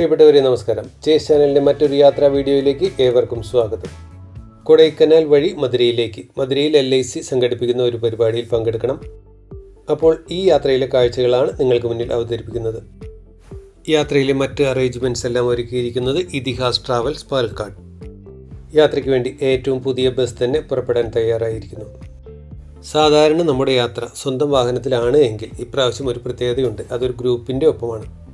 പ്രിയപ്പെട്ടവരെ നമസ്കാരം. ചേസ് ചാനലിന്റെ മറ്റൊരു യാത്രാ വീഡിയോയിലേക്ക് ഏവർക്കും സ്വാഗതം. കൊടൈക്കനാൽ വഴി മധുരയിലേക്ക് മധുരയിൽ എൽ ഐ സി സംഘടിപ്പിക്കുന്ന ഒരു പരിപാടിയിൽ പങ്കെടുക്കണം. അപ്പോൾ ഈ യാത്രയിലെ കാഴ്ചകളാണ് നിങ്ങൾക്ക് മുന്നിൽ അവതരിപ്പിക്കുന്നത്. യാത്രയിലെ മറ്റ് അറേഞ്ച്മെന്റ്സ് എല്ലാം ഒരുക്കിയിരിക്കുന്നത് ഇതിഹാസ് ട്രാവൽസ് പാലക്കാട്. യാത്രയ്ക്ക് വേണ്ടി ഏറ്റവും പുതിയ ബസ് തന്നെ പുറപ്പെടാൻ തയ്യാറായിരിക്കുന്നു. സാധാരണ നമ്മുടെ യാത്ര സ്വന്തം വാഹനത്തിലാണ് എങ്കിൽ ഇപ്രാവശ്യം ഒരു പ്രത്യേകതയുണ്ട്. അതൊരു ഗ്രൂപ്പിന്റെ ഒപ്പമാണ്.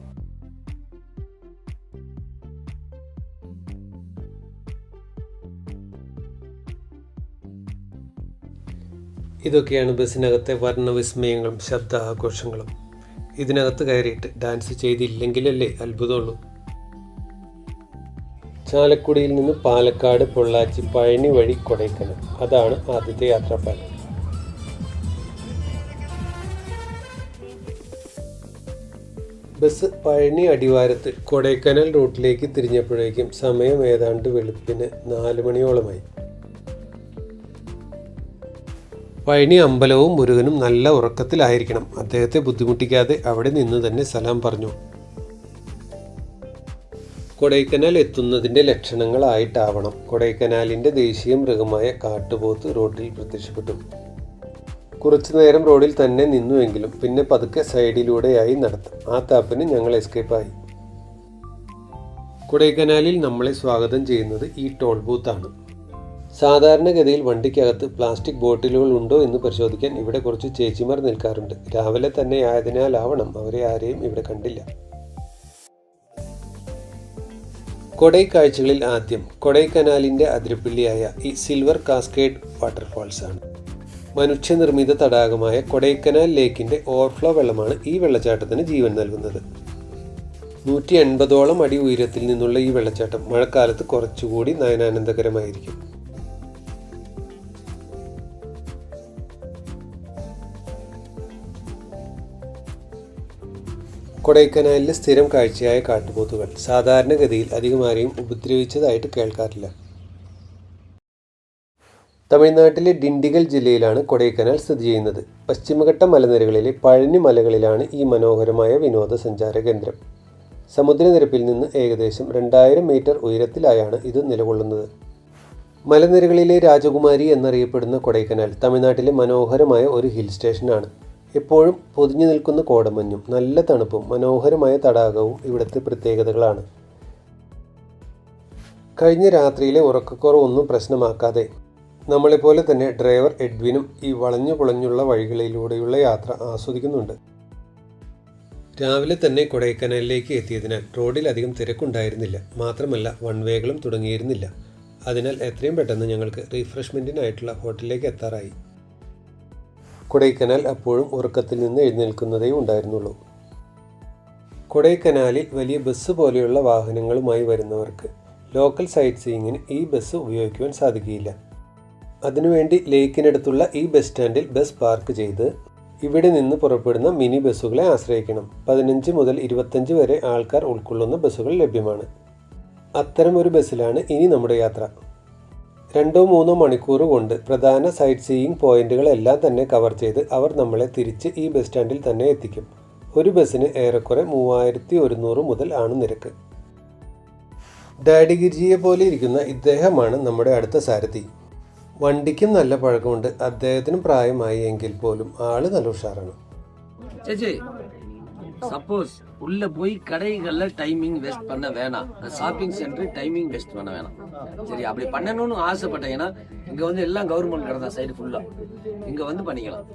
ഇതൊക്കെയാണ് ബസ്സിനകത്തെ വർണവിസ്മയങ്ങളും ശബ്ദ ആഘോഷങ്ങളും ഇതിനകത്ത് കയറിയിട്ട് ഡാൻസ് ചെയ്തില്ലെങ്കിലല്ലേ അത്ഭുതമുള്ളൂ. ചാലക്കുടിയിൽ നിന്ന് പാലക്കാട് പൊള്ളാച്ചി പഴനി വഴി കൊടൈക്കനാൽ. അതാണ് ആദ്യത്തെ യാത്രാപാലം ബസ് പഴനി അടിവാരത്ത് കൊടൈക്കനാൽ റൂട്ടിലേക്ക് തിരിഞ്ഞപ്പോഴേക്കും സമയം ഏതാണ്ട് വെളുപ്പിന് നാല് മണിയോളമായി. പഴനി അമ്പലവും മുരുകനും നല്ല ഉറക്കത്തിലായിരിക്കണം. അദ്ദേഹത്തെ ബുദ്ധിമുട്ടിക്കാതെ അവിടെ നിന്ന് തന്നെ സലാം പറഞ്ഞു. കൊടൈക്കനാൽ എത്തുന്നതിന്റെ ലക്ഷണങ്ങളായിട്ടാവണം. കൊടൈക്കനാലിന്റെ ദേശീയ മൃഗമായ കാട്ടുപോത്ത് റോഡിൽ പ്രത്യക്ഷപ്പെട്ടു. കുറച്ചു നേരം റോഡിൽ തന്നെ നിന്നുവെങ്കിലും പിന്നെ പതുക്കെ സൈഡിലൂടെയായി നടത്തും ആ താപ്പിന് ഞങ്ങൾ എസ്കേപ്പായി കൊടൈക്കനാലിൽ നമ്മളെ സ്വാഗതം ചെയ്യുന്നത് ഈ ടോൾ ബൂത്താണ്. സാധാരണഗതിയിൽ വണ്ടിക്കകത്ത് പ്ലാസ്റ്റിക് ബോട്ടിലുകൾ ഉണ്ടോ എന്ന് പരിശോധിക്കാൻ ഇവിടെ കുറച്ച് ചേച്ചിമാർ നിൽക്കാറുണ്ട്. രാവിലെ തന്നെ ആയതിനാലാവണം അവരെ ആരെയും ഇവിടെ കണ്ടില്ല. കൊടൈ കാഴ്ചകളിൽ ആദ്യം കൊടൈക്കനാലിന്റെ അതിരപ്പിള്ളിയായ ഈ സിൽവർ കാസ്കേഡ് വാട്ടർഫാൾസ് ആണ് മനുഷ്യനിർമ്മിത തടാകമായ കൊടൈക്കനാൽ ലേക്കിന്റെ ഓവർഫ്ലോ വെള്ളമാണ് ഈ വെള്ളച്ചാട്ടത്തിന് ജീവൻ നൽകുന്നത്. നൂറ്റി എൺപതോളം അടി ഉയരത്തിൽ നിന്നുള്ള ഈ വെള്ളച്ചാട്ടം മഴക്കാലത്ത് കുറച്ചുകൂടി നയനാനന്ദകരമായിരിക്കും. കൊടൈക്കനാലിലെ സ്ഥിരം കാഴ്ചയായ കാട്ടുപോത്തുകൾ. സാധാരണഗതിയിൽ അധികം ആരെയും ഉപദ്രവിച്ചതായിട്ട് കേൾക്കാറില്ല. തമിഴ്നാട്ടിലെ ഡിണ്ടിഗൽ ജില്ലയിലാണ് കൊടൈക്കനാൽ സ്ഥിതി ചെയ്യുന്നത്. പശ്ചിമഘട്ട മലനിരകളിലെ പഴനി മലകളിലാണ് ഈ മനോഹരമായ വിനോദസഞ്ചാര കേന്ദ്രം. സമുദ്രനിരപ്പിൽ നിന്ന് ഏകദേശം രണ്ടായിരം മീറ്റർ ഉയരത്തിലായാണ് ഇത് നിലകൊള്ളുന്നത്. മലനിരകളിലെ രാജകുമാരി എന്നറിയപ്പെടുന്ന കൊടൈക്കനാൽ തമിഴ്നാട്ടിലെ മനോഹരമായ ഒരു ഹിൽ സ്റ്റേഷനാണ്. എപ്പോഴും പൊതിഞ്ഞു നിൽക്കുന്ന കോടമഞ്ഞും നല്ല തണുപ്പും മനോഹരമായ തടാകവും ഇവിടുത്തെ പ്രത്യേകതകളാണ്. കഴിഞ്ഞ രാത്രിയിലെ ഉറക്കക്കുറവൊന്നും പ്രശ്നമാക്കാതെ നമ്മളെപ്പോലെ തന്നെ ഡ്രൈവർ എഡ്വിനും ഈ വളഞ്ഞു പുളഞ്ഞുള്ള വഴികളിലൂടെയുള്ള യാത്ര ആസ്വദിക്കുന്നുണ്ട്. രാവിലെ തന്നെ കൊടൈക്കനാലിലേക്ക് എത്തിയതിനാൽ റോഡിൽ അധികം തിരക്കുണ്ടായിരുന്നില്ല. മാത്രമല്ല വൺ വേകളും തുടങ്ങിയിരുന്നില്ല. അതിനാൽ എത്രയും പെട്ടെന്ന് ഞങ്ങൾക്ക് റീഫ്രഷ്മെന്റിനായിട്ടുള്ള ഹോട്ടലിലേക്ക് എത്താറായി. കൊടൈക്കനാൽ അപ്പോഴും ഉറക്കത്തിൽ നിന്ന് എഴുന്നേൽക്കുന്നതേ ഉണ്ടായിരുന്നുള്ളൂ. കൊടൈക്കനാലിൽ വലിയ ബസ് പോലെയുള്ള വാഹനങ്ങളുമായി വരുന്നവർക്ക് ലോക്കൽ സൈറ്റ് സീയിങ്ങിന് ഈ ബസ് ഉപയോഗിക്കുവാൻ സാധിക്കുകയില്ല. അതിനുവേണ്ടി ലേക്കിനടുത്തുള്ള ഈ ബസ് സ്റ്റാൻഡിൽ ബസ് പാർക്ക് ചെയ്ത് ഇവിടെ നിന്ന് പുറപ്പെടുന്ന മിനി ബസ്സുകളെ ആശ്രയിക്കണം. പതിനഞ്ച് മുതൽ ഇരുപത്തഞ്ച് വരെ ആൾക്കാർ ഉൾക്കൊള്ളുന്ന ബസ്സുകൾ ലഭ്യമാണ്. അത്തരം ഒരു ബസ്സിലാണ് ഇനി നമ്മുടെ യാത്ര. രണ്ടോ മൂന്നോ മണിക്കൂർ കൊണ്ട് പ്രധാന സൈറ്റ് സീയിങ് പോയിന്റുകളെല്ലാം തന്നെ കവർ ചെയ്ത് അവർ നമ്മളെ തിരിച്ച് ഈ ബസ് സ്റ്റാൻഡിൽ തന്നെ എത്തിക്കും. ഒരു ബസ്സിന് ഏറെക്കുറെ മൂവായിരത്തി ഒരുന്നൂറ് മുതൽ ആണ് നിരക്ക്. ഡാഡിഗിരിജിയെ പോലെ ഇരിക്കുന്ന ഇദ്ദേഹമാണ് നമ്മുടെ അടുത്ത സാരഥി. വണ്ടിക്കും നല്ല പഴക്കമുണ്ട്. അദ്ദേഹത്തിനും പ്രായമായി എങ്കിൽ പോലും ആൾ നല്ല ഉഷാറാണ്. ചേച്ചി சப்போஸ் உள்ள போய் கடைகள்ல டைமிங் வேஸ்ட் பண்ண வேணாம் ஷாப்பிங் சென்டர் டைமிங் வேஸ்ட் பண்ண வேணாம் சரி அப்படி பண்ணணும்னு ஆசைப்பட்டீங்கன்னா இங்க வந்து எல்லாம் கவர்மெண்ட் கடை தான் சைடு ஃபுல்லா இங்க வந்து பண்ணிக்கலாம்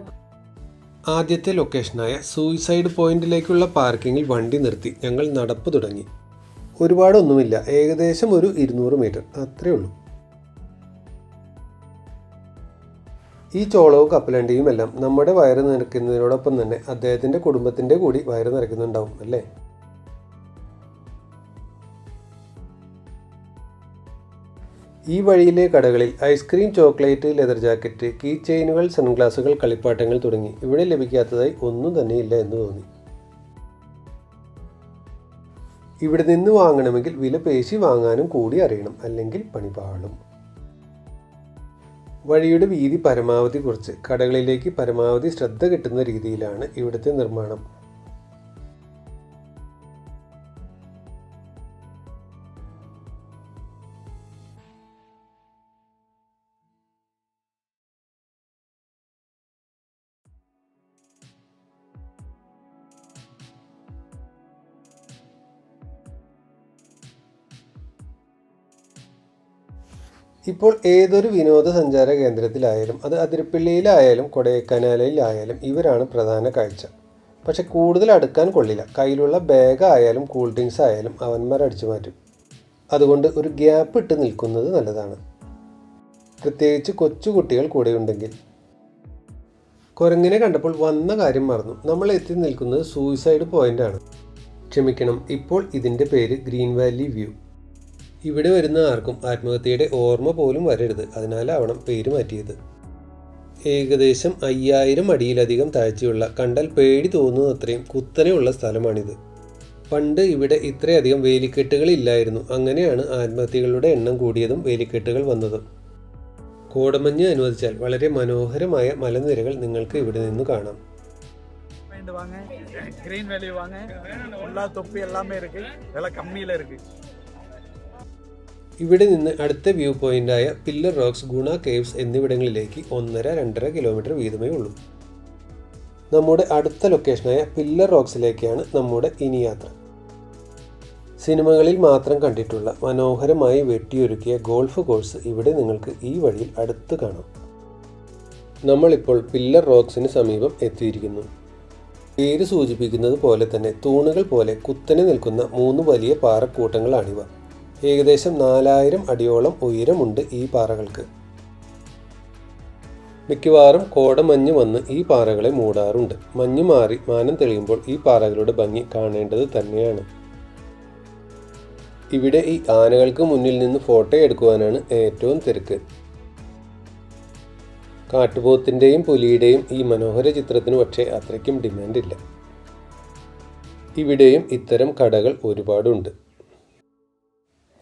ആദ്യത്തെ ലൊക്കേഷനായ സൂയിസൈഡ് പോയിന്റിലേക്കുള്ള പാർക്കിങ്ങിൽ വണ്ടി നിർത്തി ഞങ്ങൾ നടപ്പ് തുടങ്ങി ഒരുപാടൊന്നുമില്ല ഏകദേശം ഒരു ഇരുന്നൂറ് മീറ്റർ അത്രേ ഉള്ളൂ ഈ ചോളവും കപ്പലണ്ടിയും എല്ലാം നമ്മുടെ വയറ് നിറയ്ക്കുന്നതിനോടൊപ്പം തന്നെ അദ്ദേഹത്തിന്റെ കുടുംബത്തിന്റെ കൂടി വയറ് നിറയ്ക്കുന്നുണ്ടാവും അല്ലേ? ഈ വഴിയിലെ കടകളിൽ ice cream chocolate leather jacket key ചെയിനുകൾ സൺഗ്ലാസുകൾ കളിപ്പാട്ടങ്ങൾ തുടങ്ങി. ഇവിടെ ലഭിക്കാത്തതായി ഒന്നും തന്നെയില്ല എന്ന് തോന്നി. ഇവിടെ നിന്ന് വാങ്ങണമെങ്കിൽ വില പേശി വാങ്ങാനും കൂടി അറിയണം. അല്ലെങ്കിൽ പണിപാളും വഴിയുടെ വീതി പരമാവധി കുറച്ച് കടകളിലേക്ക് പരമാവധി ശ്രദ്ധ കിട്ടുന്ന രീതിയിലാണ് ഇവിടുത്തെ നിർമ്മാണം. ഇപ്പോൾ ഏതൊരു വിനോദസഞ്ചാര കേന്ദ്രത്തിലായാലും അത് അതിരപ്പള്ളിയിലായാലും കൊടൈക്കനാലിലായാലും ഇവരാണ് പ്രധാന കാഴ്ച. പക്ഷെ കൂടുതൽ അടുക്കാൻ കൊള്ളില്ല. കയ്യിലുള്ള ബാഗ് ആയാലും കൂൾ ഡ്രിങ്ക്സ് ആയാലും അവന്മാർ അടിച്ചു മാറ്റും. അതുകൊണ്ട് ഒരു ഗ്യാപ്പ് ഇട്ട് നിൽക്കുന്നത് നല്ലതാണ്. പ്രത്യേകിച്ച് കൊച്ചുകുട്ടികൾ കൂടെയുണ്ടെങ്കിൽ കുരങ്ങിനെ കണ്ടപ്പോൾ വന്ന കാര്യം മറന്നു. നമ്മൾ എത്തി നിൽക്കുന്നത് സൂയിസൈഡ് പോയിന്റ് ആണ് ക്ഷമിക്കണം ഇപ്പോൾ ഇതിന്റെ പേര് ഗ്രീൻ വാലി വ്യൂ. ഇവിടെ വരുന്ന ആർക്കും ആത്മഹത്യയുടെ ഓർമ്മ പോലും വരരുത് അതിനാലാവണം പേര് മാറ്റിയത് ഏകദേശം അയ്യായിരം അടിയിലധികം താഴ്ചയുള്ള കണ്ടാൽ പേടി തോന്നുന്നത്രയും കുത്തനെയുള്ള സ്ഥലമാണിത് പണ്ട് ഇവിടെ ഇത്രയധികം വേലിക്കെട്ടുകൾ ഇല്ലായിരുന്നു അങ്ങനെയാണ് ആത്മഹത്യകളുടെ എണ്ണം കൂടിയതും വേലിക്കെട്ടുകൾ വന്നതും കോടമഞ്ഞ് അനുവദിച്ചാൽ വളരെ മനോഹരമായ മലനിരകൾ നിങ്ങൾക്ക് ഇവിടെ നിന്ന് കാണാം பாயிண்ட் வாங்க கிரீன் வேலி வாங்க எல்லா தொப்பி எல்லாமே இருக்கு விலை கம்மியில இருக்கு ഇവിടെ നിന്ന് അടുത്ത വ്യൂ പോയിന്റായ പില്ലർ റോക്സ് ഗുണ കേവ്സ് എന്നിവിടങ്ങളിലേക്ക് ഒന്നര രണ്ടര കിലോമീറ്റർ വീതമേ ഉള്ളൂ. നമ്മുടെ അടുത്ത ലൊക്കേഷനായ പില്ലർ റോക്സിലേക്കാണ് നമ്മുടെ ഇനി യാത്ര. സിനിമകളിൽ മാത്രം കണ്ടിട്ടുള്ള മനോഹരമായി വെട്ടിയൊരുക്കിയ ഗോൾഫ് കോഴ്സ് ഇവിടെ നിങ്ങൾക്ക് ഈ വഴിയിൽ അടുത്ത് കാണാം. നമ്മളിപ്പോൾ പില്ലർ റോക്സിന് സമീപം എത്തിയിരിക്കുന്നു. പേര് സൂചിപ്പിക്കുന്നത് പോലെ തന്നെ തൂണുകൾ പോലെ കുത്തനെ നിൽക്കുന്ന മൂന്ന് വലിയ പാറക്കൂട്ടങ്ങളാണിവ. ഏകദേശം നാലായിരം അടിയോളം ഉയരമുണ്ട് ഈ പാറകൾക്ക്. മിക്കവാറും കോടമഞ്ഞ് വന്ന് ഈ പാറകളെ മൂടാറുണ്ട്. മഞ്ഞ് മാറി മാനം തെളിയുമ്പോൾ ഈ പാറകളുടെ ഭംഗി കാണേണ്ടത് തന്നെയാണ്. ഇവിടെ ഈ ആനകൾക്ക് മുന്നിൽ നിന്ന് ഫോട്ടോ എടുക്കുവാനാണ് ഏറ്റവും തിരക്ക്. കാട്ടുപോത്തിന്റെയും പുലിയുടെയും ഈ മനോഹര ചിത്രത്തിന് പക്ഷേ അത്രയ്ക്കും ഡിമാൻഡില്ല. ഇവിടെയും ഇത്തരം കടകൾ ഒരുപാടുണ്ട്.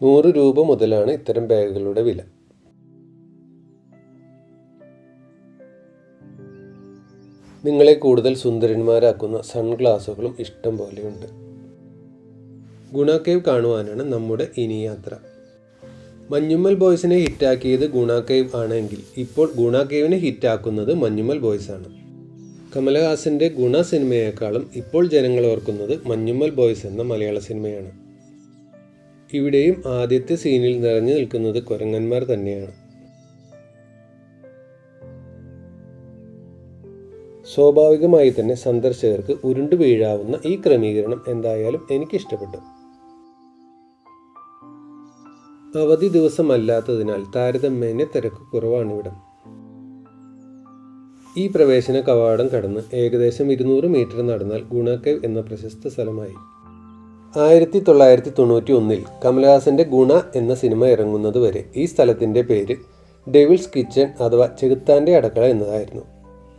നൂറ് രൂപ മുതലാണ് ഇത്തരം ബാഗുകളുടെ വില. നിങ്ങളെ കൂടുതൽ സുന്ദരന്മാരാക്കുന്ന സൺഗ്ലാസുകളും ഇഷ്ടം പോലെയുണ്ട്. ഗുണ കേവ് കാണുവാനാണ് നമ്മുടെ ഇനി യാത്ര. മഞ്ഞുമ്മൽ ബോയ്സിനെ ഹിറ്റാക്കിയത് ഗുണ കേവ് ആണെങ്കിൽ ഇപ്പോൾ ഗുണ കേവിനെ ഹിറ്റാക്കുന്നത് മഞ്ഞുമ്മൽ ബോയ്സ് ആണ് കമലഹാസന്റെ ഗുണ സിനിമയേക്കാളും ഇപ്പോൾ ജനങ്ങൾ ഓർക്കുന്നത് മഞ്ഞുമ്മൽ ബോയ്സ് എന്ന മലയാള സിനിമയാണ്. ഇവിടെയും ആദ്യത്തെ സീനിൽ നിറഞ്ഞു നിൽക്കുന്നത് കുരങ്ങന്മാർ തന്നെയാണ്. സ്വാഭാവികമായി തന്നെ സന്ദർശകർക്ക് ഉരുണ്ടു വീഴാവുന്ന ഈ ക്രമീകരണം എന്തായാലും എനിക്കിഷ്ടപ്പെട്ടു. അവധി ദിവസമല്ലാത്തതിനാൽ താരതമ്യേന തിരക്ക് കുറവാണിവിടം. ഈ പ്രവേശന കവാടം കടന്ന് ഏകദേശം ഇരുന്നൂറ് മീറ്റർ നടന്നാൽ ഗുണക്കേവ് എന്ന പ്രശസ്ത സ്ഥലമായി. ആയിരത്തി തൊള്ളായിരത്തി തൊണ്ണൂറ്റി ഒന്നിൽ കമലഹാസന്റെ ഗുണ എന്ന സിനിമ ഇറങ്ങുന്നത് വരെ ഈ സ്ഥലത്തിന്റെ പേര് ഡെവിൾസ് കിച്ചൺ അഥവാ ചെകുത്താന്റെ അടക്കള എന്നതായിരുന്നു.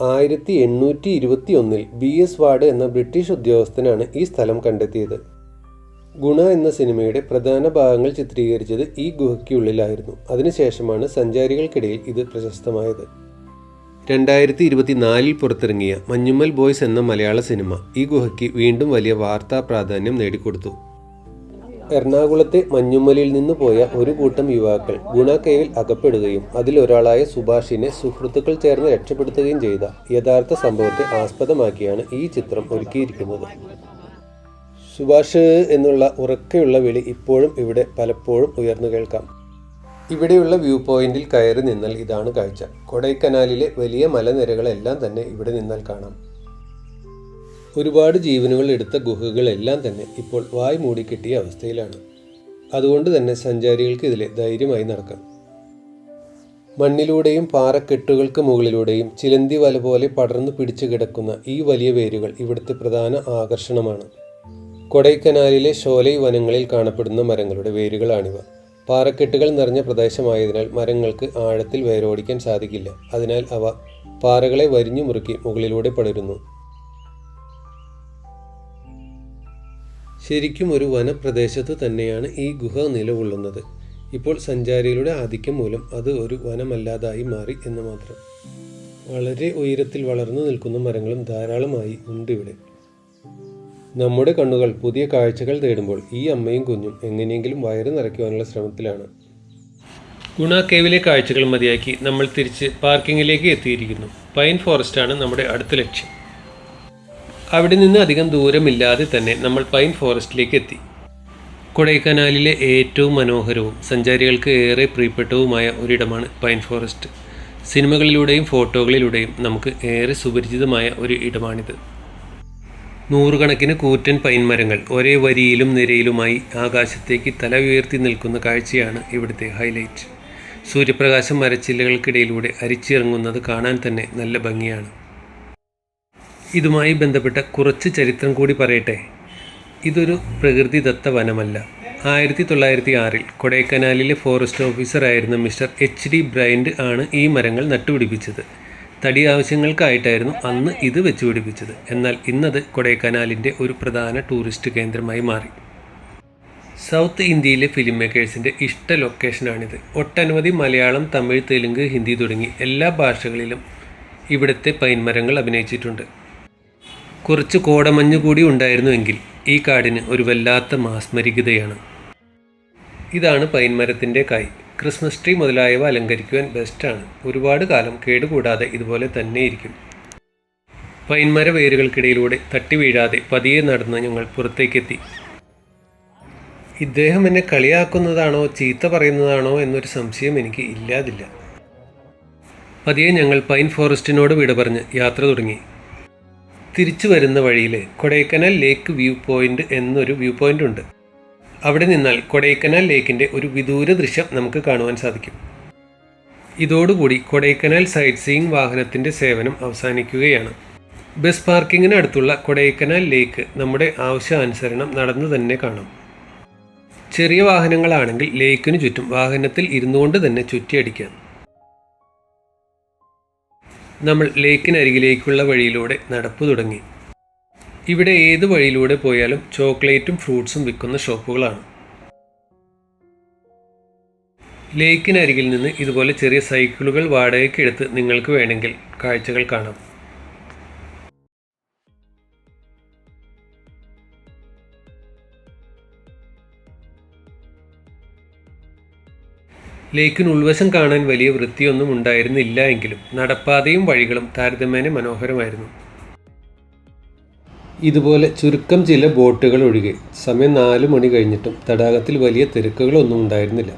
ആയിരത്തി എണ്ണൂറ്റി ഇരുപത്തി ഒന്നിൽ ബി എസ് വാർഡ് എന്ന ബ്രിട്ടീഷ് ഉദ്യോഗസ്ഥനാണ് ഈ സ്ഥലം കണ്ടെത്തിയത്. ഗുണ എന്ന സിനിമയുടെ പ്രധാന ഭാഗങ്ങൾ ചിത്രീകരിച്ചത് ഈ ഗുഹയ്ക്കുള്ളിലായിരുന്നു. അതിനുശേഷമാണ് സഞ്ചാരികൾക്കിടയിൽ ഇത് പ്രശസ്തമായത്. രണ്ടായിരത്തി ഇരുപത്തിനാലിൽ പുറത്തിറങ്ങിയ മഞ്ഞുമ്മൽ ബോയ്സ് എന്ന മലയാള സിനിമ ഈ ഗുഹയ്ക്ക് വീണ്ടും വലിയ വാർത്താ പ്രാധാന്യം നേടിക്കൊടുത്തു. എറണാകുളത്തെ മഞ്ഞുമ്മലിൽ നിന്ന് പോയ ഒരു കൂട്ടം യുവാക്കൾ ഗുണ കേവിൽ അകപ്പെടുകയും അതിലൊരാളായ സുഭാഷിനെ സുഹൃത്തുക്കൾ ചേർന്ന് രക്ഷപ്പെടുത്തുകയും ചെയ്ത യഥാർത്ഥ സംഭവത്തെ ആസ്പദമാക്കിയാണ് ഈ ചിത്രം ഒരുക്കിയിരിക്കുന്നത്. സുഭാഷ് എന്നുള്ള ഉറക്കെയുള്ള വിളി ഇപ്പോഴും ഇവിടെ പലപ്പോഴും ഉയർന്നു കേൾക്കാം. ഇവിടെയുള്ള വ്യൂ പോയിന്റിൽ കയറി നിന്നാൽ ഇതാണ് കാഴ്ച. കൊടൈക്കനാലിലെ വലിയ മലനിരകളെല്ലാം തന്നെ ഇവിടെ നിന്നാൽ കാണാം. ഒരുപാട് ജീവനുകൾ എടുത്ത ഗുഹകളെല്ലാം തന്നെ ഇപ്പോൾ വായ് മൂടിക്കെട്ടിയ അവസ്ഥയിലാണ്. അതുകൊണ്ട് തന്നെ സഞ്ചാരികൾക്ക് ഇതിലെ ധൈര്യമായി നടക്കാം. മണ്ണിലൂടെയും പാറക്കെട്ടുകൾക്ക് മുകളിലൂടെയും ചിലന്തി വല പോലെ പടർന്നു പിടിച്ചു കിടക്കുന്ന ഈ വലിയ വേരുകൾ ഇവിടുത്തെ പ്രധാന ആകർഷണമാണ്. കൊടൈക്കനാലിലെ ഷോലൈ വനങ്ങളിൽ കാണപ്പെടുന്ന മരങ്ങളുടെ വേരുകളാണിവ. പാറക്കെട്ടുകൾ നിറഞ്ഞ പ്രദേശമായതിനാൽ മരങ്ങൾക്ക് ആഴത്തിൽ വേരോടിക്കാൻ സാധിക്കില്ല. അതിനാൽ അവ പാറകളെ വരിഞ്ഞു മുറുക്കി മുകളിലൂടെ പടരുന്നു. ശരിക്കും ഒരു വനപ്രദേശത്ത് തന്നെയാണ് ഈ ഗുഹ നിലകൊള്ളുന്നത്. ഇപ്പോൾ സഞ്ചാരികളുടെ ആധിക്യം മൂലം അത് ഒരു വനമല്ലാതായി മാറി എന്ന് മാത്രം. വളരെ ഉയരത്തിൽ വളർന്നു നിൽക്കുന്ന മരങ്ങളും ധാരാളമായി ഉണ്ട് ഇവിടെ. നമ്മുടെ കണ്ണുകൾ പുതിയ കാഴ്ചകൾ തേടുമ്പോൾ ഈ അമ്മയും കുഞ്ഞും എങ്ങനെയെങ്കിലും വയറ് നിറയ്ക്കുവാനുള്ള ശ്രമത്തിലാണ്. ഗുണ കേവിലെ കാഴ്ചകൾ മതിയാക്കി നമ്മൾ തിരിച്ച് പാർക്കിങ്ങിലേക്ക് എത്തിയിരിക്കുന്നു. പൈൻ ഫോറസ്റ്റാണ് നമ്മുടെ അടുത്ത ലക്ഷ്യം. അവിടെ നിന്ന് അധികം ദൂരമില്ലാതെ തന്നെ നമ്മൾ പൈൻ ഫോറസ്റ്റിലേക്ക് എത്തി. കൊടൈക്കനാലിലെ ഏറ്റവും മനോഹരവും സഞ്ചാരികൾക്ക് ഏറെ പ്രിയപ്പെട്ടവുമായ ഒരിടമാണ് പൈൻ ഫോറസ്റ്റ്. സിനിമകളിലൂടെയും ഫോട്ടോകളിലൂടെയും നമുക്ക് ഏറെ സുപരിചിതമായ ഒരു ഇടമാണിത്. നൂറുകണക്കിന് കൂറ്റൻ പൈൻ മരങ്ങൾ ഒരേ വരിയിലും നിരയിലുമായി ആകാശത്തേക്ക് തല ഉയർത്തി നിൽക്കുന്ന കാഴ്ചയാണ് ഇവിടുത്തെ ഹൈലൈറ്റ്. സൂര്യപ്രകാശം മരച്ചില്ലകൾക്കിടയിലൂടെ അരിച്ചിറങ്ങുന്നത് കാണാൻ തന്നെ നല്ല ഭംഗിയാണ്. ഇതുമായി ബന്ധപ്പെട്ട കുറച്ച് ചരിത്രം കൂടി പറയട്ടെ. ഇതൊരു പ്രകൃതിദത്ത വനമല്ല ആയിരത്തി തൊള്ളായിരത്തി ആറിൽ കൊടൈക്കനാലിലെ ഫോറസ്റ്റ് ഓഫീസറായിരുന്ന മിസ്റ്റർ എച്ച് ഡി ബ്രൈൻഡ് ആണ് ഈ മരങ്ങൾ നട്ടുപിടിപ്പിച്ചത്. തടി ആവശ്യങ്ങൾക്കായിട്ടായിരുന്നു അന്ന് ഇത് വെച്ചുപിടിപ്പിച്ചത് എന്നാൽ ഇന്നത് കൊടൈക്കനാലിന്റെ ഒരു പ്രധാന ടൂറിസ്റ്റ് കേന്ദ്രമായി മാറി. സൗത്ത് ഇന്ത്യയിലെ ഫിലിം മേക്കേഴ്സിന്റെ ഇഷ്ട ലൊക്കേഷനാണിത് ഒട്ടനവധി മലയാളം തമിഴ് തെലുങ്ക് ഹിന്ദി തുടങ്ങി എല്ലാ ഭാഷകളിലും ഇവിടുത്തെ പൈൻമരങ്ങൾ അഭിനയിച്ചിട്ടുണ്ട്. കുറച്ച് കോടമഞ്ഞ് കൂടി ഉണ്ടായിരുന്നുവെങ്കിൽ ഈ കാടിന് ഒരു വല്ലാത്ത മാസ്മരികതയാണ്. ഇതാണ് പൈൻമരത്തിന്റെ കായ്. ക്രിസ്മസ് ട്രീ മുതലായവ അലങ്കരിക്കുവാൻ ബെസ്റ്റാണ്. ഒരുപാട് കാലം കേടുകൂടാതെ ഇതുപോലെ തന്നെ ഇരിക്കും പൈൻമര വേരുകൾക്കിടയിലൂടെ തട്ടി വീഴാതെ പതിയെ നടന്ന് ഞങ്ങൾ പുറത്തേക്കെത്തി. ഇദ്ദേഹം എന്നെ കളിയാക്കുന്നതാണോ ചീത്ത പറയുന്നതാണോ എന്നൊരു സംശയം എനിക്ക് ഇല്ലാതില്ല. പതിയെ ഞങ്ങൾ പൈൻ ഫോറസ്റ്റിനോട് വിട പറഞ്ഞ് യാത്ര തുടങ്ങി. തിരിച്ചു വരുന്ന വഴിയിൽ കൊടൈക്കനാൽ ലേക്ക് വ്യൂ പോയിന്റ് എന്നൊരു വ്യൂ പോയിന്റ് ഉണ്ട്. അവിടെ നിന്നാൽ കൊടൈക്കനാൽ ലേക്കിന്റെ ഒരു വിദൂര ദൃശ്യം നമുക്ക് കാണുവാൻ സാധിക്കും. ഇതോടുകൂടി കൊടൈക്കനാൽ സൈറ്റ് സീയിങ് വാഹനത്തിന്റെ സേവനം അവസാനിക്കുകയാണ്. ബസ് പാർക്കിങ്ങിന് അടുത്തുള്ള കൊടൈക്കനാൽ ലേക്ക് നമ്മുടെ ആവശ്യാനുസരണം നടന്നു തന്നെ കാണാം. ചെറിയ വാഹനങ്ങളാണെങ്കിൽ ലേക്കിനു ചുറ്റും വാഹനത്തിൽ ഇരുന്നുകൊണ്ട് തന്നെ ചുറ്റിയടിക്കാം. നമ്മൾ ലേക്കിനരികിലേക്കുള്ള വഴിയിലൂടെ നടപ്പ് തുടങ്ങി. ഇവിടെ ഏത് വഴിയിലൂടെ പോയാലും ചോക്ലേറ്റും ഫ്രൂട്ട്സും വിൽക്കുന്ന ഷോപ്പുകളാണ്. ലേക്കിനരികിൽ നിന്ന് ഇതുപോലെ ചെറിയ സൈക്കിളുകൾ വാടകയ്ക്ക് എടുത്ത് നിങ്ങൾക്ക് വേണമെങ്കിൽ കാഴ്ചകൾ കാണാം. ലേക്കിന് ഉൾവശം കാണാൻ വലിയ വൃത്തിയൊന്നും ഉണ്ടായിരുന്നില്ല എങ്കിലും നടപ്പാതയും വഴികളും താരതമ്യേന മനോഹരമായിരുന്നു. ഇതുപോലെ ചുരുക്കം ചില ബോട്ടുകൾ ഒഴികെ. സമയം നാല് മണി കഴിഞ്ഞിട്ടും തടാകത്തിൽ വലിയ തിരക്കുകളൊന്നും ഉണ്ടായിരുന്നില്ല.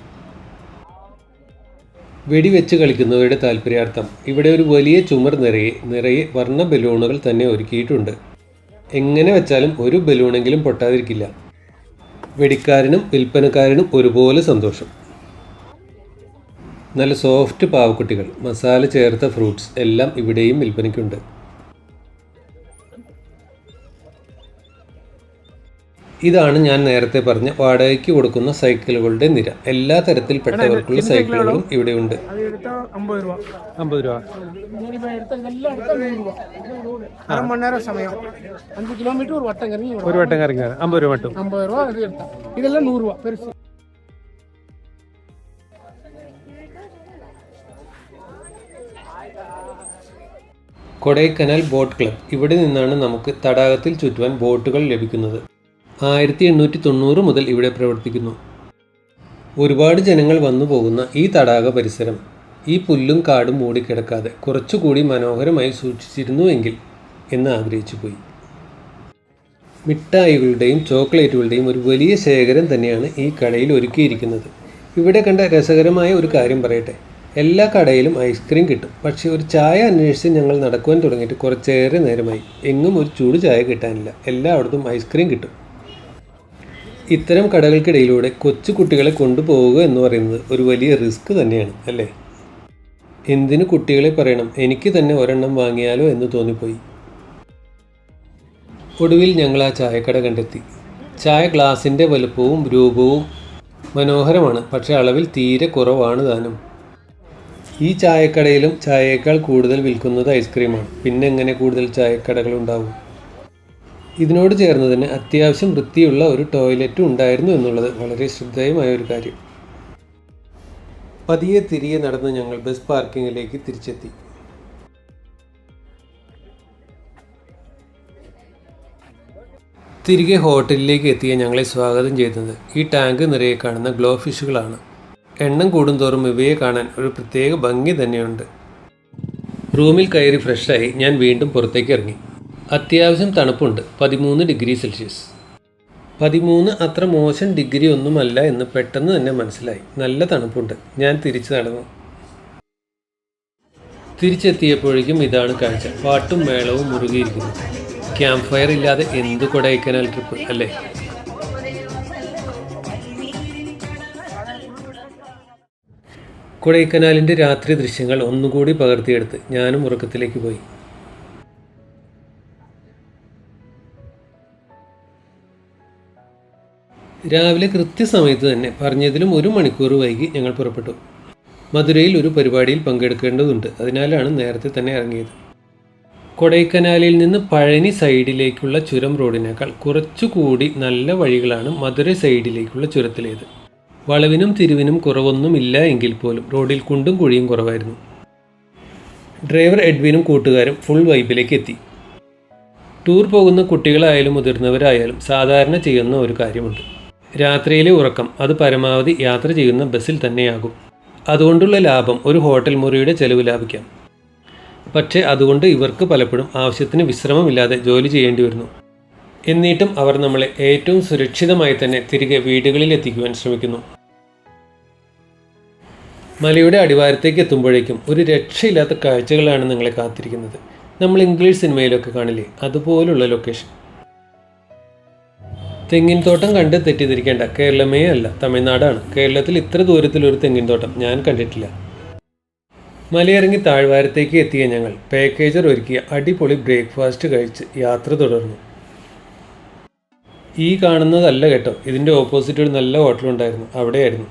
വെടിവെച്ച് കളിക്കുന്നവരുടെ താല്പര്യാർത്ഥം. ഇവിടെ ഒരു വലിയ ചുമർ നിറയെ നിറയെ വർണ ബലൂണുകൾ തന്നെ ഒരുക്കിയിട്ടുണ്ട്. എങ്ങനെ വെച്ചാലും ഒരു ബലൂണെങ്കിലും പൊട്ടാതിരിക്കില്ല. വെടിക്കാരനും വിൽപ്പനക്കാരനും ഒരുപോലെ സന്തോഷം. നല്ല സോഫ്റ്റ് പാവക്കുട്ടികൾ മസാല ചേർത്ത ഫ്രൂട്ട്സ് എല്ലാം ഇവിടെയും വിൽപ്പനയ്ക്കുണ്ട്. ഇതാണ് ഞാൻ നേരത്തെ പറഞ്ഞ വാടകയ്ക്ക് കൊടുക്കുന്ന സൈക്കിളുകളുടെ നിര. എല്ലാ തരത്തിൽപ്പെട്ടവർക്കുള്ള സൈക്കിളുകളും ഇവിടെ ഉണ്ട്. രൂപ. ഒരു വട്ടം കറങ്ങി രൂപ രൂപ കൊടൈക്കനാൽ ബോട്ട് ക്ലബ്. ഇവിടെ നിന്നാണ് നമുക്ക് തടാകത്തിൽ ചുറ്റുവാൻ ബോട്ടുകൾ ലഭിക്കുന്നത്. ആയിരത്തി എണ്ണൂറ്റി തൊണ്ണൂറ് മുതൽ ഇവിടെ പ്രവർത്തിക്കുന്നു. ഒരുപാട് ജനങ്ങൾ വന്നു പോകുന്ന ഈ തടാക പരിസരം ഈ പുല്ലും കാടും മൂടിക്കിടക്കാതെ കുറച്ചുകൂടി മനോഹരമായി സൂക്ഷിച്ചിരുന്നുവെങ്കിൽ എന്ന് ആഗ്രഹിച്ചു പോയി. മിഠായികളുടെയും ചോക്ലേറ്റുകളുടെയും ഒരു വലിയ ശേഖരം തന്നെയാണ് ഈ കടയിൽ ഒരുക്കിയിരിക്കുന്നത്. ഇവിടെ കണ്ട രസകരമായ ഒരു കാര്യം പറയട്ടെ. എല്ലാ കടയിലും ഐസ്ക്രീം കിട്ടും. പക്ഷേ ഒരു ചായ അന്വേഷിച്ച് ഞങ്ങൾ നടക്കുവാൻ തുടങ്ങിയിട്ട് കുറച്ചേറെ നേരമായി. എങ്ങും ഒരു ചൂട് ചായ കിട്ടാനില്ല. എല്ലായിടത്തും ഐസ്ക്രീം കിട്ടും. ഇത്തരം കടകൾക്കിടയിലൂടെ കൊച്ചു കുട്ടികളെ കൊണ്ടുപോവുക എന്ന് പറയുന്നത് ഒരു വലിയ റിസ്ക് തന്നെയാണ് അല്ലേ? എന്തിനു കുട്ടികളെ പറയണം എനിക്ക് തന്നെ ഒരെണ്ണം വാങ്ങിയാലോ എന്ന് തോന്നിപ്പോയി. ഒടുവിൽ ഞങ്ങൾ ആ ചായക്കട കണ്ടെത്തി. ചായ ഗ്ലാസിന്റെ വലുപ്പവും രൂപവും മനോഹരമാണ് പക്ഷേ അളവിൽ തീരെ കുറവാണ് താനും. ഈ ചായക്കടയിലും ചായയേക്കാൾ കൂടുതൽ വിൽക്കുന്നത് ഐസ്ക്രീമാണ്. പിന്നെ എങ്ങനെ കൂടുതൽ ചായക്കടകൾ ഉണ്ടാവും? ഇതിനോട് ചേർന്ന് തന്നെ അത്യാവശ്യം വൃത്തിയുള്ള ഒരു ടോയ്ലറ്റും ഉണ്ടായിരുന്നു എന്നുള്ളത് വളരെ ശ്രദ്ധേയമായ ഒരു കാര്യം. പതിയെ തിരികെ നടന്ന് ഞങ്ങൾ ബസ് പാർക്കിങ്ങിലേക്ക് തിരിച്ചെത്തി. തിരികെ ഹോട്ടലിലേക്ക് എത്തിയ ഞങ്ങളെ സ്വാഗതം ചെയ്യുന്നത് ഈ ടാങ്ക് നിറയെ കാണുന്ന ഗ്ലോ ഫിഷുകളാണ് എണ്ണം കൂടുന്തോറും ഇവയെ കാണാൻ ഒരു പ്രത്യേക ഭംഗി തന്നെയുണ്ട്. റൂമിൽ കയറി ഫ്രഷായി ഞാൻ വീണ്ടും പുറത്തേക്ക് ഇറങ്ങി. അത്യാവശ്യം തണുപ്പുണ്ട്. പതിമൂന്ന് ഡിഗ്രി സെൽഷ്യസ്. പതിമൂന്ന് അത്ര മോശം ഡിഗ്രി ഒന്നുമല്ല എന്ന് പെട്ടെന്ന് തന്നെ മനസ്സിലായി. നല്ല തണുപ്പുണ്ട്. ഞാൻ തിരിച്ചു നടന്നു. തിരിച്ചെത്തിയപ്പോഴേക്കും ഇതാണ് കാഴ്ച. പാട്ടും മേളവും മുറുകിയിരിക്കുന്നു. ക്യാമ്പ് ഫയർ ഇല്ലാതെ എന്ത് കൊടൈക്കനാൽ ട്രിപ്പ് അല്ലേ? കൊടൈക്കനാലിന്റെ രാത്രി ദൃശ്യങ്ങൾ ഒന്നുകൂടി പകർത്തിയെടുത്ത് ഞാനും ഉറക്കത്തിലേക്ക് പോയി. രാവിലെ കൃത്യസമയത്ത് തന്നെ പറഞ്ഞതിലും ഒരു മണിക്കൂർ വൈകി ഞങ്ങൾ പുറപ്പെട്ടു. മധുരയിൽ ഒരു പരിപാടിയിൽ പങ്കെടുക്കേണ്ടതുണ്ട്. അതിനാലാണ് നേരത്തെ തന്നെ ഇറങ്ങിയത്. കൊടൈക്കനാലിൽ നിന്ന് പഴനി സൈഡിലേക്കുള്ള ചുരം റോഡിനേക്കാൾ കുറച്ചുകൂടി നല്ല വഴികളാണ് മധുര സൈഡിലേക്കുള്ള ചുരത്തിലേത്. വളവിനും തിരിവിനും കുറവൊന്നുമില്ല എങ്കിൽ പോലും റോഡിൽ കുണ്ടും കുഴിയും കുറവായിരുന്നു. ഡ്രൈവർ എഡ്വിനും കൂട്ടുകാരും ഫുൾ വൈബിലേക്ക് എത്തി. ടൂർ പോകുന്ന കുട്ടികളായാലും മുതിർന്നവരായാലും സാധാരണ ചെയ്യുന്ന ഒരു കാര്യമുണ്ട്. രാത്രിയിലെ ഉറക്കം അത് പരമാവധി യാത്ര ചെയ്യുന്ന ബസ്സിൽ തന്നെയാകും. അതുകൊണ്ടുള്ള ലാഭം ഒരു ഹോട്ടൽ മുറിയുടെ ചെലവ് ലാഭിക്കാം. പക്ഷേ അതുകൊണ്ട് ഇവർക്ക് പലപ്പോഴും ആവശ്യത്തിന് വിശ്രമമില്ലാതെ ജോലി ചെയ്യേണ്ടി വരുന്നു. എന്നിട്ടും അവർ നമ്മളെ ഏറ്റവും സുരക്ഷിതമായി തന്നെ തിരികെ വീടുകളിൽ എത്തിക്കുവാൻ ശ്രമിക്കുന്നു. മലയുടെ അടിവാരത്തേക്ക് എത്തുമ്പോഴേക്കും ഒരു രക്ഷയില്ലാത്ത കാഴ്ചകളാണ് നിങ്ങളെ കാത്തിരിക്കുന്നത്. നമ്മൾ ഇംഗ്ലീഷ് സിനിമയിലൊക്കെ കാണില്ലേ? അതുപോലുള്ള ലൊക്കേഷൻ തെങ്ങിൻ തോട്ടം കണ്ട് തെറ്റിദ്ധരിക്കേണ്ട. കേരളമേ അല്ല തമിഴ്നാടാണ്. കേരളത്തിൽ ഇത്ര ദൂരത്തിൽ ഒരു തെങ്ങിൻ തോട്ടം ഞാൻ കണ്ടിട്ടില്ല. മലയിറങ്ങി താഴ്വാരത്തേക്ക് എത്തിയ ഞങ്ങൾ പാക്കേജർ ഒരുക്കിയ അടിപൊളി ബ്രേക്ക്ഫാസ്റ്റ് കഴിച്ച് യാത്ര തുടർന്നു. ഈ കാണുന്നതല്ല കേട്ടോ ഇതിന്റെ ഓപ്പോസിറ്റ് ഒരു നല്ല ഹോട്ടലുണ്ടായിരുന്നു അവിടെയായിരുന്നു.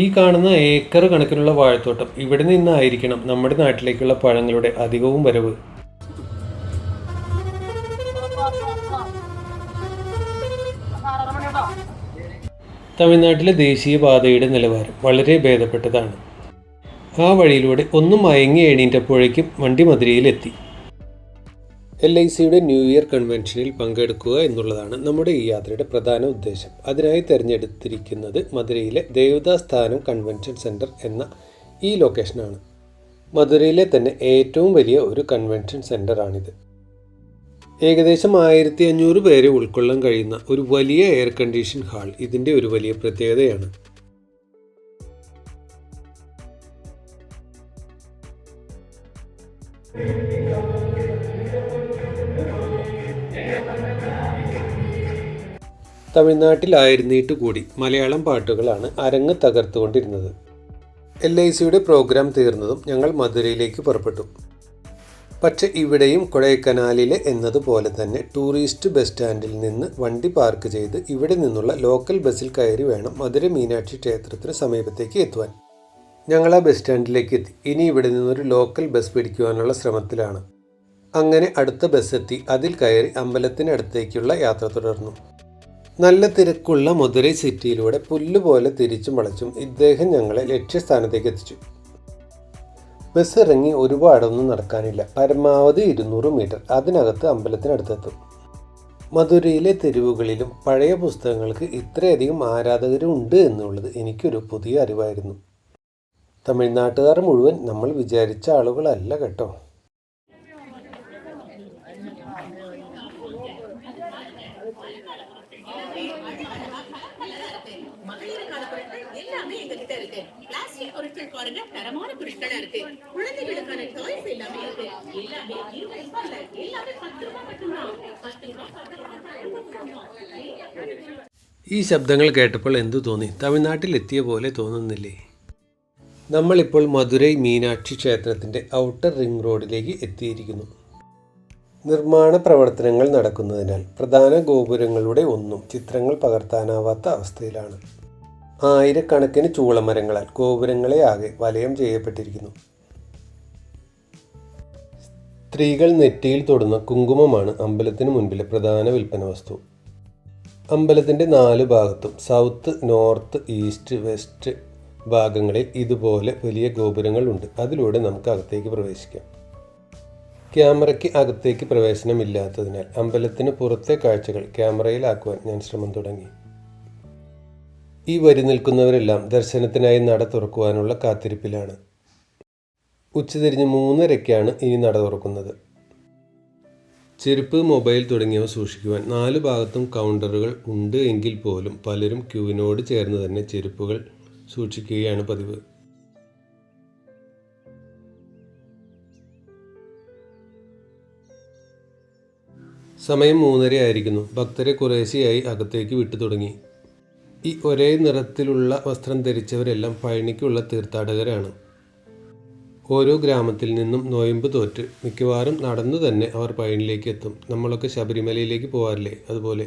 ഈ കാണുന്ന ഏക്കർ കണക്കിനുള്ള വാഴത്തോട്ടം ഇവിടെ നിന്നായിരിക്കണം നമ്മുടെ നാട്ടിലേക്കുള്ള പഴങ്ങളുടെ അധികവും വരവ്. തമിഴ്നാട്ടിലെ ദേശീയപാതയുടെ നിലവാരം വളരെ ഭേദപ്പെട്ടതാണ്. ആ വഴിയിലൂടെ ഒന്നും മയങ്ങി എണീറ്റപ്പോഴേക്കും വണ്ടി മധുരയിലെത്തി എൽ ഐ സിയുടെ ന്യൂ ഇയർ കൺവെൻഷനിൽ പങ്കെടുക്കുക എന്നുള്ളതാണ് നമ്മുടെ ഈ യാത്രയുടെ പ്രധാന ഉദ്ദേശം. അതിനായി തിരഞ്ഞെടുത്തിരിക്കുന്നത് മധുരയിലെ ദേവദാസ് സ്ഥാനം കൺവെൻഷൻ സെന്റർ എന്ന ഈ ലൊക്കേഷനാണ്. മധുരയിലെ തന്നെ ഏറ്റവും വലിയ ഒരു കൺവെൻഷൻ സെന്ററാണിത് ഏകദേശം ആയിരത്തി അഞ്ഞൂറ് പേരെ ഉൾക്കൊള്ളാൻ കഴിയുന്ന ഒരു വലിയ എയർ കണ്ടീഷൻ ഹാൾ ഇതിന്റെ ഒരു വലിയ പ്രത്യേകതയാണ്. തമിഴ്നാട്ടിലായിരുന്നിട്ട് കൂടി മലയാളം പാട്ടുകളാണ് അരങ്ങ് തകർത്തുകൊണ്ടിരുന്നത്. എൽ ഐ സിയുടെ പ്രോഗ്രാം തീർന്നതും ഞങ്ങൾ മധുരയിലേക്ക് പുറപ്പെട്ടു. പക്ഷെ ഇവിടെയും കൊടൈക്കനാലിലെ എന്നതുപോലെ തന്നെ ടൂറിസ്റ്റ് ബസ് സ്റ്റാൻഡിൽ നിന്ന് വണ്ടി പാർക്ക് ചെയ്ത് ഇവിടെ നിന്നുള്ള ലോക്കൽ ബസ്സിൽ കയറി വേണം മധുര മീനാക്ഷി ക്ഷേത്രത്തിന് സമീപത്തേക്ക് എത്തുവാൻ. ഞങ്ങൾ ആ ബസ് സ്റ്റാൻഡിലേക്ക് എത്തി. ഇനി ഇവിടെ നിന്നൊരു ലോക്കൽ ബസ് പിടിക്കുവാനുള്ള ശ്രമത്തിലാണ്. അങ്ങനെ അടുത്ത ബസ് എത്തി അതിൽ കയറി അമ്പലത്തിനടുത്തേക്കുള്ള യാത്ര തുടർന്നു. നല്ല തിരക്കുള്ള മധുരൈ സിറ്റിയിലൂടെ പുല്ലുപോലെ തിരിച്ചും വളച്ചും ഇദ്ദേഹം ഞങ്ങളെ ലക്ഷ്യസ്ഥാനത്തേക്ക് എത്തിച്ചു. ബസ് ഇറങ്ങി ഒരുപാടൊന്നും നടക്കാനില്ല. പരമാവധി ഇരുന്നൂറ് മീറ്റർ. അതിനകത്ത് അമ്പലത്തിനടുത്തെത്തും. മധുരയിലെ തെരുവുകളിലും പഴയ പുസ്തകങ്ങൾക്ക് ഇത്രയധികം ആരാധകരുണ്ട് എന്നുള്ളത് എനിക്കൊരു പുതിയ അറിവായിരുന്നു. തമിഴ്നാട്ടുകാർ മുഴുവൻ നമ്മൾ വിചാരിച്ച ആളുകളല്ല കേട്ടോ. எல்லாமே எங்க கிட்ட இருக்கு பிளாஸ்டிக் பொருட்கள் பாருங்க தரமான பொருட்களா இருக்கு குழந்தைகளுக்கான டாய்ஸ் எல்லாமே இருக்கு எல்லாமே இருபது ரூபாய்ல எல்லாமே பத்து ரூபாய் மட்டும்தான் பத்து ரூபாய் பத்து ரூபாய் ഈ ശബ്ദങ്ങൾ കേട്ടപ്പോൾ എന്തു തോന്നി തമിഴ്നാട്ടിൽ എത്തിയ പോലെ തോന്നുന്നില്ലേ നമ്മളിപ്പോൾ മധുരൈ മീനാക്ഷി ക്ഷേത്രത്തിൻ്റെ ഔട്ടർ റിംഗ് റോഡിലേക്ക് എത്തിയിരിക്കുന്നു നിർമ്മാണ പ്രവർത്തനങ്ങൾ നടക്കുന്നതിനാൽ പ്രധാന ഗോപുരങ്ങളുടെ ഒന്നും ചിത്രങ്ങൾ പകർത്താനാവാത്ത അവസ്ഥയിലാണ് ആയിരക്കണക്കിന് ചൂളമരങ്ങളാൽ ഗോപുരങ്ങളെ ആകെ വലയം ചെയ്യപ്പെട്ടിരിക്കുന്നു. സ്ത്രീകൾ നെറ്റിയിൽ തൊടുന്ന കുങ്കുമമാണ് അമ്പലത്തിന് മുൻപിലെ പ്രധാന വിൽപ്പന വസ്തു. അമ്പലത്തിന്റെ നാല് ഭാഗത്തും സൗത്ത് നോർത്ത് ഈസ്റ്റ് വെസ്റ്റ് ഭാഗങ്ങളിൽ ഇതുപോലെ വലിയ ഗോപുരങ്ങളുണ്ട് അതിലൂടെ നമുക്ക് അകത്തേക്ക് പ്രവേശിക്കാം. ക്യാമറയ്ക്ക് അകത്തേക്ക് പ്രവേശനമില്ലാത്തതിനാൽ അമ്പലത്തിന് പുറത്തെ കാഴ്ചകൾ ക്യാമറയിലാക്കുവാൻ ഞാൻ ശ്രമം തുടങ്ങി. ഈ വരി നിൽക്കുന്നവരെല്ലാം ദർശനത്തിനായി നട തുറക്കുവാനുള്ള കാത്തിരിപ്പിലാണ്. ഉച്ചതിരിഞ്ഞ് മൂന്നരയ്ക്കാണ് ഇനി നട തുറക്കുന്നത്. ചെരുപ്പ് മൊബൈൽ തുടങ്ങിയവ സൂക്ഷിക്കുവാൻ നാല് ഭാഗത്തും കൗണ്ടറുകൾ ഉണ്ട് എങ്കിൽ പോലും പലരും ക്യൂവിനോട് ചേർന്ന് തന്നെ ചെരുപ്പുകൾ സൂക്ഷിക്കുകയാണ് പതിവ്. സമയം മൂന്നര ആയിരിക്കുന്നു ഭക്തരെ കുറേശ്ശെയായി അകത്തേക്ക് വിട്ടു തുടങ്ങി. ഈ ഒരേ നിറത്തിലുള്ള വസ്ത്രം ധരിച്ചവരെല്ലാം പഴനിക്കുള്ള തീർത്ഥാടകരാണ്. ഓരോ ഗ്രാമത്തിൽ നിന്നും നോയമ്പ് തോറ്റ് മിക്കവാറും നടന്നു തന്നെ അവർ പഴനിയിലേക്ക് എത്തും. നമ്മളൊക്കെ ശബരിമലയിലേക്ക് പോകാറില്ലേ അതുപോലെ.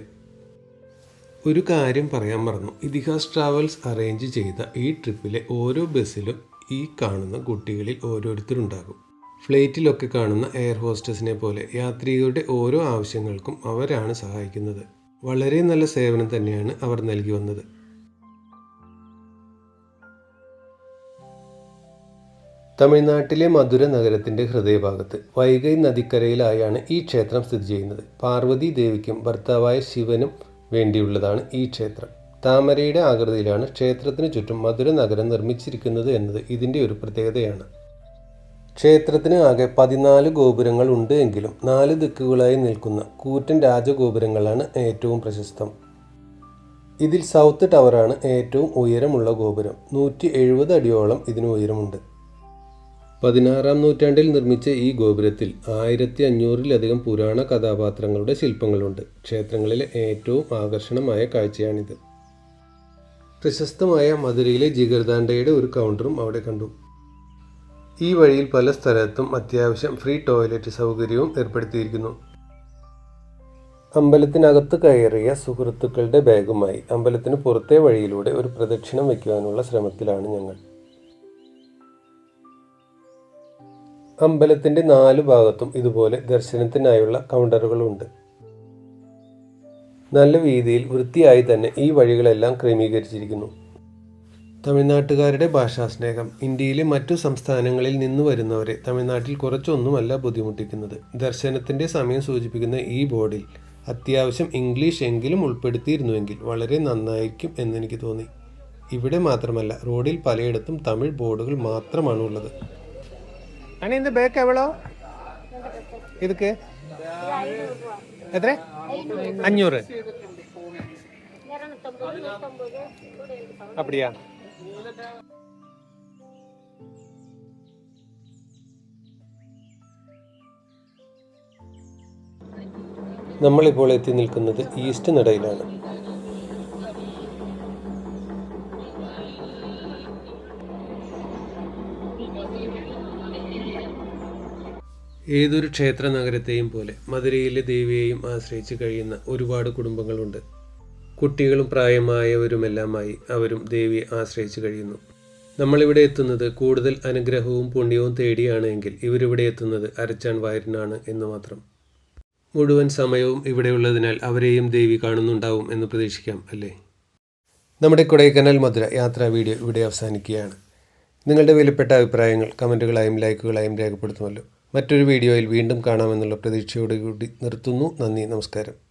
ഒരു കാര്യം പറയാൻ മറന്നു. ഇതിഹാസ് ട്രാവൽസ് അറേഞ്ച് ചെയ്ത ഈ ട്രിപ്പിലെ ഓരോ ബസ്സിലും ഈ കാണുന്ന കുട്ടികളിൽ ഓരോരുത്തരുണ്ടാകും. ഫ്ലൈറ്റിലൊക്കെ കാണുന്ന എയർ ഹോസ്റ്റസിനെ പോലെ യാത്രികരുടെ ഓരോ ആവശ്യങ്ങൾക്കും അവരാണ് സഹായിക്കുന്നത്. വളരെ നല്ല സേവനം തന്നെയാണ് അവർ നൽകി വന്നത്. തമിഴ്നാട്ടിലെ മധുര നഗരത്തിന്റെ ഹൃദയഭാഗത്ത് വൈഗൈ നദിക്കരയിലായാണ് ഈ ക്ഷേത്രം സ്ഥിതി ചെയ്യുന്നത്. പാർവതി ദേവിക്കും ഭർത്താവായ ശിവനും വേണ്ടിയുള്ളതാണ് ഈ ക്ഷേത്രം. താമരയുടെ ആകൃതിയിലാണ് ക്ഷേത്രത്തിന് ചുറ്റും മധുര നഗരം നിർമ്മിച്ചിരിക്കുന്നത് എന്നത് ഇതിന്റെ ഒരു പ്രത്യേകതയാണ്. ക്ഷേത്രത്തിന് ആകെ പതിനാല് ഗോപുരങ്ങൾ ഉണ്ട് എങ്കിലും നാല് ദിക്കുകളായി നിൽക്കുന്ന കൂറ്റൻ രാജഗോപുരങ്ങളാണ് ഏറ്റവും പ്രശസ്തം. ഇതിൽ സൗത്ത് ടവറാണ് ഏറ്റവും ഉയരമുള്ള ഗോപുരം. നൂറ്റി എഴുപത് അടിയോളം ഇതിന് ഉയരമുണ്ട്. പതിനാറാം നൂറ്റാണ്ടിൽ നിർമ്മിച്ച ഈ ഗോപുരത്തിൽ ആയിരത്തി അഞ്ഞൂറിലധികം പുരാണ കഥാപാത്രങ്ങളുടെ ശില്പങ്ങളുണ്ട്. ക്ഷേത്രങ്ങളിലെ ഏറ്റവും ആകർഷണമായ കാഴ്ചയാണിത്. പ്രശസ്തമായ മധുരയിലെ ജിഗർദാണ്ടയുടെ ഒരു കൗണ്ടറും അവിടെ കണ്ടു. ഈ വഴിയിൽ പല സ്ഥലത്തും അത്യാവശ്യം ഫ്രീ ടോയ്ലറ്റ് സൗകര്യവും ഏർപ്പെടുത്തിയിരിക്കുന്നു. അമ്പലത്തിനകത്ത് കയറിയ സുഹൃത്തുക്കളുടെ ബാഗുമായി അമ്പലത്തിന് പുറത്തെ വഴിയിലൂടെ ഒരു പ്രദക്ഷിണം വയ്ക്കുവാനുള്ള ശ്രമത്തിലാണ് ഞങ്ങൾ. അമ്പലത്തിന്റെ നാല് ഭാഗത്തും ഇതുപോലെ ദർശനത്തിനായുള്ള കൗണ്ടറുകളുണ്ട്. നല്ല രീതിയിൽ വൃത്തിയായി തന്നെ ഈ വഴികളെല്ലാം ക്രമീകരിച്ചിരിക്കുന്നു. തമിഴ്നാട്ടുകാരുടെ ഭാഷാസ്നേഹം ഇന്ത്യയിലെ മറ്റു സംസ്ഥാനങ്ങളിൽ നിന്ന് വരുന്നവരെ തമിഴ്നാട്ടിൽ കുറച്ചൊന്നുമല്ല ബുദ്ധിമുട്ടിക്കുന്നത് ദർശനത്തിന്റെ സമയം സൂചിപ്പിക്കുന്ന ഈ ബോർഡിൽ അത്യാവശ്യം ഇംഗ്ലീഷ് എങ്കിലും ഉൾപ്പെടുത്തിയിരുന്നുവെങ്കിൽ വളരെ നന്നായിരിക്കും എന്നെനിക്ക് തോന്നി ഇവിടെ മാത്രമല്ല റോഡിൽ പലയിടത്തും തമിഴ് ബോർഡുകൾ മാത്രമാണ് ഉള്ളത് അണി இந்த பேக் எவ்வளோ இதுக்கு எத்தனை அஞ்சூறு அப்படியா നമ്മളിപ്പോൾ എത്തി നിൽക്കുന്നത് ഈസ്റ്റ് നടയിലാണ്. ഏതൊരു ക്ഷേത്ര നഗരത്തെയും പോലെ മധുരയിലെ ദേവിയെയും ആശ്രയിച്ച് കഴിയുന്ന ഒരുപാട് കുടുംബങ്ങളുണ്ട്. കുട്ടികളും പ്രായമായവരുമെല്ലാമായി അവരും ദേവിയെ ആശ്രയിച്ചു കഴിയുന്നു. നമ്മളിവിടെ എത്തുന്നത് കൂടുതൽ അനുഗ്രഹവും പുണ്യവും തേടിയാണ് എങ്കിൽ ഇവരിവിടെ എത്തുന്നത് അരച്ചാൻ വയറിനാണ് എന്ന് മാത്രം. മുഴുവൻ സമയവും ഇവിടെയുള്ളതിനാൽ അവരെയും ദേവി കാണുന്നുണ്ടാവും എന്ന് പ്രതീക്ഷിക്കാം അല്ലേ? നമ്മുടെ കൊടൈക്കനാൽ മധുര യാത്രാ വീഡിയോ ഇവിടെ അവസാനിക്കുകയാണ്. നിങ്ങളുടെ വിലപ്പെട്ട അഭിപ്രായങ്ങൾ കമന്റുകളായും ലൈക്കുകളായും രേഖപ്പെടുത്തുമല്ലോ. മറ്റൊരു വീഡിയോയിൽ വീണ്ടും കാണാമെന്നുള്ള പ്രതീക്ഷയോടുകൂടി നിർത്തുന്നു. നന്ദി നമസ്കാരം.